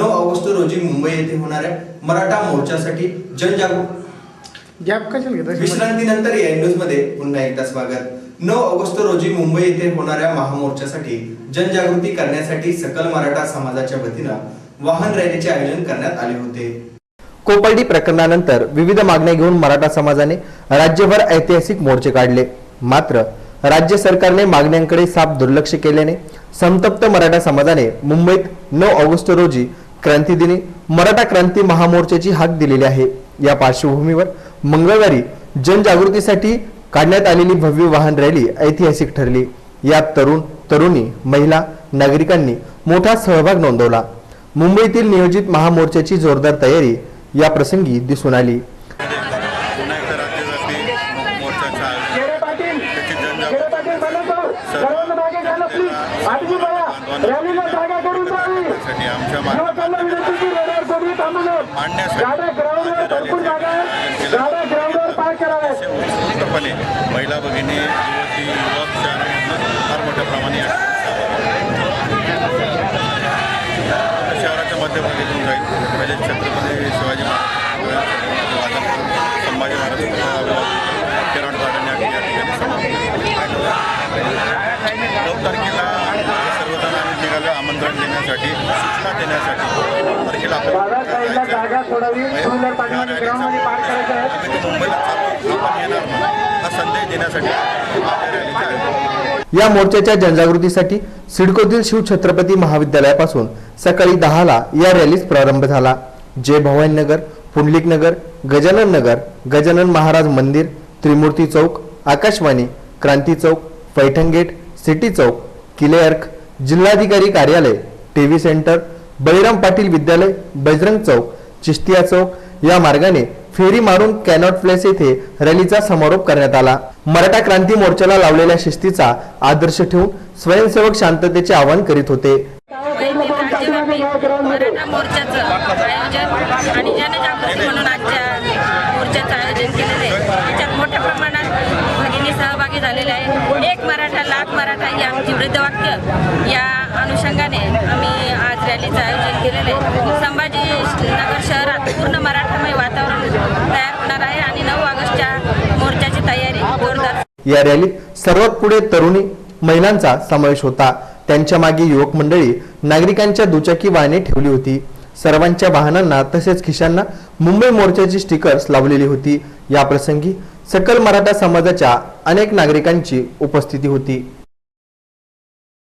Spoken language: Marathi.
नऊ ऑगस्ट रोजी मुंबई येथे होणाऱ्या मराठा मोर्चासाठी जनजागृती विश्रांतीनंतर या न्यूजमध्ये पुन्हा एकदा स्वागत. नऊ ऑगस्ट रोजी मुंबई येथे होणाऱ्या महामोर्चासाठी जनजागृती करण्यासाठी सकल मराठा समाजाच्या वतीनं वाहन रॅलीचे आयोजन करण्यात आले होते. कोपर्डी प्रकरणानंतर विविध मागण्या घेऊन मराठा समाजाने राज्यभर ऐतिहासिक मोर्चे काढले. मात्र राज्य सरकारने मागण्यांकडे साफ दुर्लक्ष केल्याने संतप्त मराठा समाजाने मुंबईत नऊ ऑगस्ट रोजी क्रांतीदिनी मराठा क्रांती महामोर्चाची हाक दिलेली आहे. या पार्श्वभूमीवर मंगळवारी जनजागृतीसाठी काढण्यात आलेली भव्य वाहन रॅली ऐतिहासिक ठरली. यात तरुण तरुणी महिला नागरिकांनी मोठा सहभाग नोंदवला. मुंबईतील नियोजित महामोर्चाची जोरदार तयारी या प्रसंगी दिसून आली. जनजागृती पाटील बनवतो सर्वांना मागे घ्यायला प्लीज आठवी बघा रॅलीला जागा करून जावी साठी आमच्या मांडण्यासाठी उत्स्फूर्तपणे महिला भगिनी युवती युवक फार मोठ्या प्रमाणे शहराच्या मध्यभागीतून जाईल. म्हणजे छत्रपती शिवाजी महाराज संभाजी महाराज किरण गार्डन या या ठिकाणी समाप्त नऊ तारखेला हे सर्वजण आम्ही निघालो आमंत्रण देण्यासाठी सूचना देण्यासाठी नऊ तारखेला दादा साईडला जागा सोडावी टू व्हीलर पाठीमागे ग्राउंडमध्ये पार्क करायचं आहे आम्ही ते येणार नाही. हा संदेश देण्यासाठी आयोजन या मोर्चाच्या जनजागृतीसाठी सिडकोतील शिव छत्रपती महाविद्यालयापासून सकाळी दहाला या रॅलीस प्रारंभ झाला. जय भवानी नगर पुंडलिक नगर गजानन नगर गजानन महाराज मंदिर त्रिमूर्ती चौक आकाशवाणी क्रांती चौक पैठण गेट सिटी चौक किले अर्क जिल्हाधिकारी कार्यालय T V centre Baliram Patil विद्यालय बजरंग चौक चिश्तिया चौक या मार्गाने फेरी मारून कॅनॉट प्लेस येथे रॅलीचा समारोप करण्यात आला. मराठा क्रांती मोर्चाला लावलेल्या शिस्तीचा आदर्श ठेवून स्वयंसेवक शांततेचे आवाहन करीत होते. मराठा मोर्चाचं आयोजन आणि जनजागृती म्हणून आजच्या मोर्चाचं आयोजन केलेलं आहे. त्याच्यात मोठ्या प्रमाणात भगिनी सहभागी झालेल्या आहे एक मराठा लाख मराठा ही वृद्धवाक्य या अनुषंगाने आम्ही आज रॅलीचं आयोजन केलेलं आहे. संभाजी नगर शहरात पूर्ण मराठामय वातावरण तयार होणार आहे आणि नऊ ऑगस्टच्या मोर्चाची तयारी जोरदार. या रॅलीत सर्वात पुढे तरुणी महिलांचा समावेश होता. त्यांच्या मागे युवक मंडळी नागरिकांच्या दुचाकी वाहने ठेवली होती. सर्वांच्या वाहनांना तसेच खिशांना मुंबई मोर्चाची स्टिकर्स लावलेली होती. या प्रसंगी सकल मराठा समाजाच्या अनेक नागरिकांची उपस्थिती होती.